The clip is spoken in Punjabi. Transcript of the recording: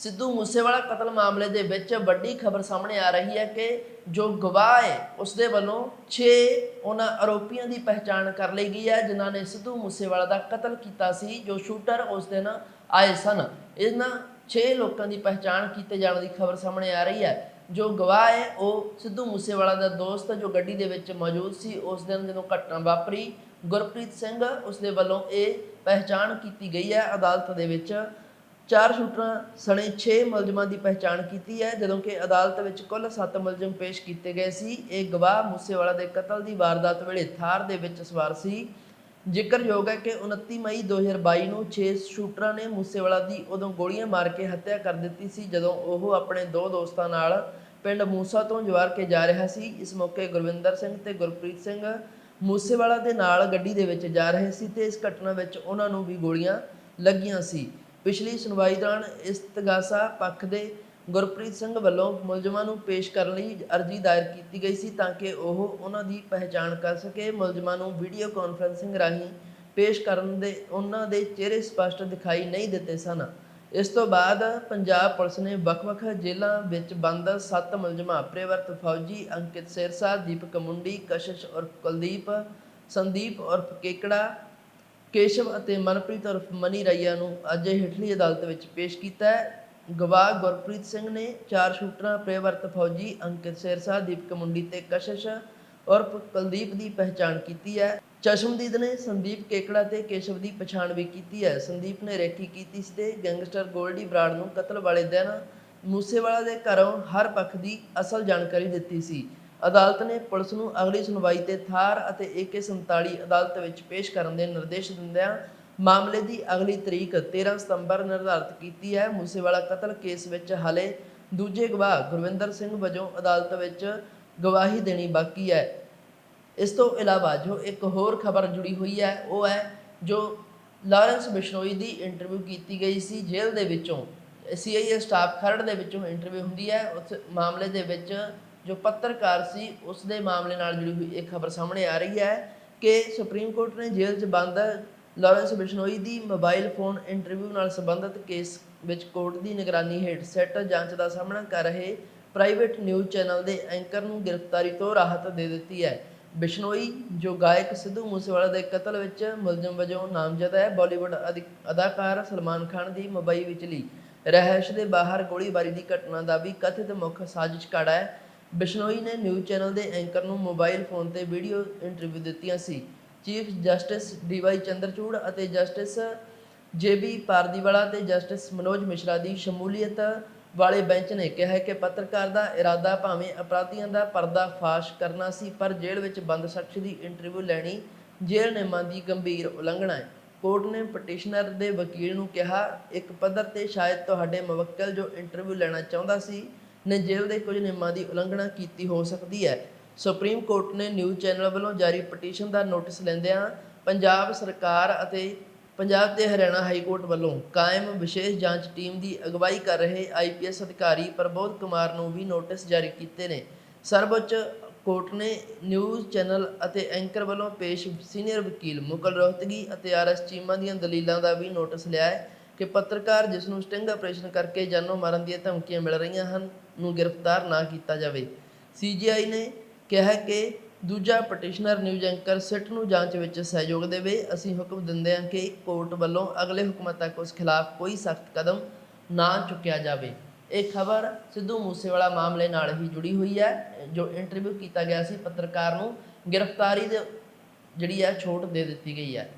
ਸਿੱਧੂ ਮੂਸੇਵਾਲਾ ਕਤਲ ਮਾਮਲੇ ਦੇ ਵਿੱਚ ਵੱਡੀ ਖਬਰ ਸਾਹਮਣੇ ਆ ਰਹੀ ਹੈ ਕਿ ਜੋ ਗਵਾਹ ਹੈ ਉਸ ਦੇ ਵੱਲੋਂ 6 ਉਹਨਾਂ ਆਰੋਪੀਆਂ ਦੀ ਪਹਿਚਾਣ ਕਰ ਲਈ ਗਈ ਹੈ, ਜਿਨ੍ਹਾਂ ਨੇ ਸਿੱਧੂ ਮੂਸੇਵਾਲਾ ਦਾ ਕਤਲ ਕੀਤਾ ਸੀ, ਜੋ ਸ਼ੂਟਰ ਉਸ ਦਿਨ ਆਏ ਸਨ। ਇਹਨਾਂ 6 ਲੋਕਾਂ ਦੀ ਪਹਿਚਾਣ ਕੀਤੇ ਜਾਣ ਦੀ ਖਬਰ ਸਾਹਮਣੇ ਆ ਰਹੀ ਹੈ। ਜੋ ਗਵਾਹ ਹੈ, ਉਹ ਸਿੱਧੂ ਮੂਸੇਵਾਲਾ ਦਾ ਦੋਸਤ ਜੋ ਗੱਡੀ ਦੇ ਵਿੱਚ ਮੌਜੂਦ ਸੀ, ਉਸ ਦਿਨ ਜਦੋਂ ਘਟਨਾ ਵਾਪਰੀ, ਗੁਰਪ੍ਰੀਤ ਸਿੰਘ ਉਸ ਦੇ ਵੱਲੋਂ ਇਹ ਪਹਿਚਾਣ ਕੀਤੀ ਗਈ ਹੈ। ਅਦਾਲਤ ਦੇ ਵਿੱਚ ਚਾਰ ਸ਼ੂਟਰਾਂ ਸਣੇ 6 ਮੁਲਜ਼ਮਾਂ ਦੀ ਪਹਿਚਾਣ ਕੀਤੀ ਹੈ, ਜਦੋਂ ਕਿ ਅਦਾਲਤ ਵਿੱਚ ਕੁੱਲ 7 ਮੁਲਜ਼ਮ ਪੇਸ਼ ਕੀਤੇ ਗਏ ਸੀ। ਇਹ ਗਵਾਹ ਮੂਸੇਵਾਲਾ ਦੇ ਕਤਲ ਦੀ ਵਾਰਦਾਤ ਵੇਲੇ ਥਾਰ ਦੇ ਵਿੱਚ ਸਵਾਰ ਸੀ। ਜ਼ਿਕਰਯੋਗ ਹੈ ਕਿ 29 ਮਈ 2022 ਨੂੰ 6 ਸ਼ੂਟਰਾਂ ਨੇ ਮੂਸੇਵਾਲਾ ਦੀ ਉਦੋਂ ਗੋਲੀਆਂ ਮਾਰ ਕੇ ਹੱਤਿਆ ਕਰ ਦਿੱਤੀ ਸੀ, ਜਦੋਂ ਉਹ ਆਪਣੇ ਦੋ ਦੋਸਤਾਂ ਨਾਲ ਪਿੰਡ ਮੂਸਾ ਤੋਂ ਜਵਾਰ ਕੇ ਜਾ ਰਿਹਾ ਸੀ। ਇਸ ਮੌਕੇ ਗੁਰਵਿੰਦਰ ਸਿੰਘ ਤੇ ਗੁਰਪ੍ਰੀਤ ਸਿੰਘ ਮੂਸੇਵਾਲਾ ਦੇ ਨਾਲ ਗੱਡੀ ਦੇ ਵਿੱਚ ਜਾ ਰਹੇ ਸੀ ਤੇ ਇਸ ਘਟਨਾ ਵਿੱਚ ਉਹਨਾਂ ਨੂੰ ਵੀ ਗੋਲੀਆਂ ਲੱਗੀਆਂ ਸੀ। ਪਿਛਲੀ ਸੁਣਵਾਈ ਦੌਰਾਨ ਇਸਤਗਾਸਾ ਪੱਖ ਦੇ ਗੁਰਪ੍ਰੀਤ ਸਿੰਘ ਵੱਲੋਂ ਮੁਲਜ਼ਮਾਂ ਨੂੰ ਪੇਸ਼ ਕਰਨ ਲਈ ਅਰਜ਼ੀ ਦਾਇਰ ਕੀਤੀ ਗਈ ਸੀ ਤਾਂ ਕਿ ਉਹ ਉਹਨਾਂ ਦੀ ਪਹਿਚਾਣ ਕਰ ਸਕੇ। ਮੁਲਜ਼ਮਾਂ ਨੂੰ ਵੀਡੀਓ ਕਾਨਫਰੰਸਿੰਗ ਰਾਹੀਂ ਪੇਸ਼ ਕਰਨ ਦੇ ਉਹਨਾਂ ਦੇ ਚਿਹਰੇ ਸਪਸ਼ਟ ਦਿਖਾਈ ਨਹੀਂ ਦਿੱਤੇ ਸਨ। ਇਸ ਤੋਂ ਬਾਅਦ ਪੰਜਾਬ ਪੁਲਿਸ ਨੇ ਵੱਖ-ਵੱਖ ਜੇਲ੍ਹਾਂ ਵਿੱਚ ਬੰਦ ਸੱਤ ਮੁਲਜ਼ਮਾਂ, ਪ੍ਰੇਵਰਤ ਫੌਜੀ ਅੰਕਿਤ ਸਿਰਸਾ, ਦੀਪਕ ਮੁੰਡੀ, ਕਸ਼ਿਸ਼ ਔਰ ਕੁਲਦੀਪ, ਸੰਦੀਪ ਔਰ ਕੇਕੜਾ ਕੇਸ਼ਵ ਅਤੇ ਮਨਪ੍ਰੀਤ ਉਰਫ ਮਨੀ ਰਈਆ ਨੂੰ ਅੱਜ ਹੇਠਲੀ ਅਦਾਲਤ ਵਿੱਚ ਪੇਸ਼ ਕੀਤਾ ਹੈ। ਗਵਾਹ ਗੁਰਪ੍ਰੀਤ ਸਿੰਘ ਨੇ ਚਾਰ ਸ਼ੂਟਰਾਂ ਪ੍ਰੇਵਰਤ ਫੌਜੀ, ਅੰਕਿਤ ਸਿਰਸਾ, ਦੀਪਕ ਮੁੰਡੀ ਤੇ ਕਸ਼ਸ਼ ਉਰਫ ਕੁਲਦੀਪ ਦੀ ਪਹਿਚਾਣ ਕੀਤੀ ਹੈ। ਚਸ਼ਮਦੀਦ ਨੇ ਸੰਦੀਪ ਕੇਕੜਾ ਤੇ ਕੇਸ਼ਵ ਦੀ ਪਛਾਣ ਵੀ ਕੀਤੀ ਹੈ। ਸੰਦੀਪ ਨੇ ਰੇਖੀ ਕੀਤੀ ਸੀ ਤੇ ਗੈਂਗਸਟਰ ਗੋਲਡੀ ਬਰਾੜ ਨੂੰ ਕਤਲ ਵਾਲੇ ਦਿਨ ਮੂਸੇਵਾਲਾ ਦੇ ਘਰੋਂ ਹਰ ਪੱਖ ਦੀ ਅਸਲ ਜਾਣਕਾਰੀ ਦਿੱਤੀ ਸੀ। ਅਦਾਲਤ ਨੇ ਪੁਲਿਸ ਨੂੰ ਅਗਲੀ ਸੁਣਵਾਈ ਤੇ ਥਾਰ ਅਤੇ AK47 ਅਦਾਲਤ ਵਿੱਚ ਪੇਸ਼ ਕਰਨ ਦੇ ਨਿਰਦੇਸ਼ ਦਿੰਦਿਆਂ ਮਾਮਲੇ ਦੀ ਅਗਲੀ ਤਰੀਕ 13 ਸਤੰਬਰ ਨਿਰਧਾਰਤ ਕੀਤੀ ਹੈ। ਮੂਸੇਵਾਲਾ ਕਤਲ ਕੇਸ ਵਿੱਚ ਹਾਲੇ ਦੂਜੇ ਗਵਾਹ ਗੁਰਵਿੰਦਰ ਸਿੰਘ ਵਜੋਂ ਅਦਾਲਤ ਵਿੱਚ ਗਵਾਹੀ ਦੇਣੀ ਬਾਕੀ ਹੈ। ਇਸ ਤੋਂ ਇਲਾਵਾ ਜੋ ਇੱਕ ਹੋਰ ਖਬਰ ਜੁੜੀ ਹੋਈ ਹੈ, ਉਹ ਹੈ ਜੋ ਲਾਰੈਂਸ ਬਿਸ਼ਨੋਈ ਦੀ ਇੰਟਰਵਿਊ ਕੀਤੀ ਗਈ ਸੀ ਜੇਲ੍ਹ ਦੇ ਵਿੱਚੋਂ। ਸੀਆਈਏ ਸਟਾਫ ਖਰੜ ਦੇ ਵਿੱਚੋਂ ਇੰਟਰਵਿਊ ਹੁੰਦੀ ਹੈ। ਉਸ ਮਾਮਲੇ ਦੇ ਵਿੱਚ ਜੋ ਪੱਤਰਕਾਰ ਸੀ ਉਸ ਦੇ ਮਾਮਲੇ ਨਾਲ ਜੁੜੀ ਹੋਈ ਇਹ ਖਬਰ ਸਾਹਮਣੇ ਆ ਰਹੀ ਹੈ ਕਿ ਸੁਪਰੀਮ ਕੋਰਟ ਨੇ ਜੇਲ੍ਹ 'ਚ ਬੰਦ ਲਾਰੈਂਸ ਬਿਸ਼ਨੋਈ ਦੀ ਮੋਬਾਈਲ ਫੋਨ ਇੰਟਰਵਿਊ ਨਾਲ ਸੰਬੰਧਿਤ ਕੇਸ ਵਿੱਚ ਕੋਰਟ ਦੀ ਨਿਗਰਾਨੀ ਹੇਠ ਸੈੱਟ ਜਾਂਚ ਦਾ ਸਾਹਮਣਾ ਕਰ ਰਹੇ ਪ੍ਰਾਈਵੇਟ ਨਿਊਜ਼ ਚੈਨਲ ਦੇ ਐਂਕਰ ਨੂੰ ਗ੍ਰਿਫਤਾਰੀ ਤੋਂ ਰਾਹਤ ਦੇ ਦਿੱਤੀ ਹੈ। ਬਿਸ਼ਨੋਈ, ਜੋ ਗਾਇਕ ਸਿੱਧੂ ਮੂਸੇਵਾਲਾ ਦੇ ਕਤਲ ਵਿੱਚ ਮੁਲਜ਼ਮ ਵਜੋਂ ਨਾਮਜ਼ਦ ਹੈ, ਬਾਲੀਵੁੱਡ ਅਦਾਕਾਰ ਸਲਮਾਨ ਖਾਨ ਦੀ ਮੁੰਬਈ ਵਿਚਲੀ ਰਹਿائش ਦੇ ਬਾਹਰ ਗੋਲੀਬਾਰੀ ਦੀ ਘਟਨਾ ਦਾ ਵੀ ਕਥਿਤ ਮੁੱਖ ਸਾਜ਼ਿਸ਼ਕੜਾ ਹੈ। ਬਿਸ਼ਨੋਈ ਨੇ ਨਿਊਜ਼ ਚੈਨਲ ਦੇ ਐਂਕਰ ਨੂੰ ਮੋਬਾਈਲ ਫੋਨ ਤੇ ਵੀਡੀਓ ਇੰਟਰਵਿਊ ਦਿੱਤੀਆਂ ਸੀ। ਚੀਫ ਜਸਟਿਸ ਡੀਵਾਈ ਚੰਦਰਚੂੜ ਅਤੇ ਜਸਟਿਸ ਜੇਬੀ ਪਾਰਦੀਵਾਲਾ ਤੇ ਜਸਟਿਸ ਮਨੋਜ ਮਿਸ਼ਰਾ ਦੀ ਸ਼ਮੂਲੀਅਤ ਵਾਲੇ ਬੈਂਚ ਨੇ ਕਿਹਾ ਕਿ ਪੱਤਰਕਾਰ ਦਾ ਇਰਾਦਾ ਭਾਵੇਂ ਅਪਰਾਧੀਆਂ ਦਾ ਪਰਦਾ ਫਾਸ਼ ਕਰਨਾ ਸੀ, ਪਰ ਜੇਲ੍ਹ ਵਿੱਚ ਬੰਦ ਸ਼ਖਸ ਦੀ ਇੰਟਰਵਿਊ ਲੈਣੀ ਜੇਲ੍ਹ ਨਿਯਮਾਂ ਦੀ ਗੰਭੀਰ ਉਲੰਘਣਾ ਹੈ। ਕੋਰਟ ਨੇ ਪਟੀਸ਼ਨਰ ਦੇ ਵਕੀਲ ਨੂੰ ਕਿਹਾ, ਇੱਕ ਪੱਧਰ ਤੇ ਸ਼ਾਇਦ ਤੁਹਾਡੇ ਮੁਵੱਕਲ ਜੋ ਇੰਟਰਵਿਊ ਲੈਣਾ ਚਾਹੁੰਦਾ ਸੀ ਨੇ ਜੇਲ੍ਹ ਦੇ ਕੁਝ ਨਿਯਮਾਂ ਦੀ ਉਲੰਘਣਾ ਕੀਤੀ ਹੋ ਸਕਦੀ ਹੈ। ਸੁਪਰੀਮ ਕੋਰਟ ਨੇ ਨਿਊਜ਼ ਚੈਨਲ ਵੱਲੋਂ ਜਾਰੀ ਪਟੀਸ਼ਨ ਦਾ ਨੋਟਿਸ ਲੈਂਦਿਆਂ ਪੰਜਾਬ ਸਰਕਾਰ ਅਤੇ ਪੰਜਾਬ ਤੇ ਹਰਿਆਣਾ ਹਾਈ ਕੋਰਟ ਵੱਲੋਂ ਕਾਇਮ ਵਿਸ਼ੇਸ਼ ਜਾਂਚ ਟੀਮ ਦੀ ਅਗਵਾਈ ਕਰ ਰਹੇ ਆਈਪੀਐਸ ਅਧਿਕਾਰੀ ਪ੍ਰਬੋਧ ਕੁਮਾਰ ਨੂੰ ਵੀ ਨੋਟਿਸ ਜਾਰੀ ਕੀਤੇ ਨੇ। ਸਰਵਉੱਚ ਕੋਰਟ ਨੇ ਨਿਊਜ਼ ਚੈਨਲ ਅਤੇ ਐਂਕਰ ਵੱਲੋਂ ਪੇਸ਼ ਸੀਨੀਅਰ ਵਕੀਲ ਮੁਕਲ ਰੋਹਤਗੀ ਅਤੇ ਆਰਐਸ ਚੀਮਾ ਦੀਆਂ ਦਲੀਲਾਂ ਦਾ ਵੀ ਨੋਟਿਸ ਲਿਆ ਹੈ ਕਿ ਪੱਤਰਕਾਰ ਜਿਸ ਨੂੰ ਸਟਿੰਗ ਆਪਰੇਸ਼ਨ ਕਰਕੇ ਜਾਨੋਂ ਮਾਰਨ ਦੀਆਂ ਧਮਕੀਆਂ ਮਿਲ ਰਹੀਆਂ ਹਨ। ਨੂੰ ਗ੍ਰਿਫਤਾਰ ਨਾ ਕੀਤਾ ਜਾਵੇ। ਸੀਜੀਆਈ ਨੇ ਕਿਹਾ ਕਿ ਦੂਜਾ ਪਟੀਸ਼ਨਰ ਨਿਊਜ਼ ਐਂਕਰ ਸਿੱਟ ਨੂੰ ਜਾਂਚ ਵਿੱਚ ਸਹਿਯੋਗ ਦੇਵੇ। ਅਸੀਂ ਹੁਕਮ ਦਿੰਦੇ ਹਾਂ ਕਿ ਕੋਰਟ ਵੱਲੋਂ ਅਗਲੇ ਹੁਕਮਾਂ ਤੱਕ ਉਸ ਖਿਲਾਫ ਕੋਈ ਸਖਤ ਕਦਮ ਨਾ ਚੁੱਕਿਆ ਜਾਵੇ। ਇਹ ਖਬਰ ਸਿੱਧੂ ਮੂਸੇਵਾਲਾ ਮਾਮਲੇ ਨਾਲ ਹੀ ਜੁੜੀ ਹੋਈ ਹੈ, ਜੋ ਇੰਟਰਵਿਊ ਕੀਤਾ ਗਿਆ ਸੀ ਪੱਤਰਕਾਰ ਨੂੰ। ਗ੍ਰਿਫਤਾਰੀ ਦੇ ਜਿਹੜੀ ਹੈ, ਛੋਟ ਦੇ ਦਿੱਤੀ ਗਈ ਹੈ।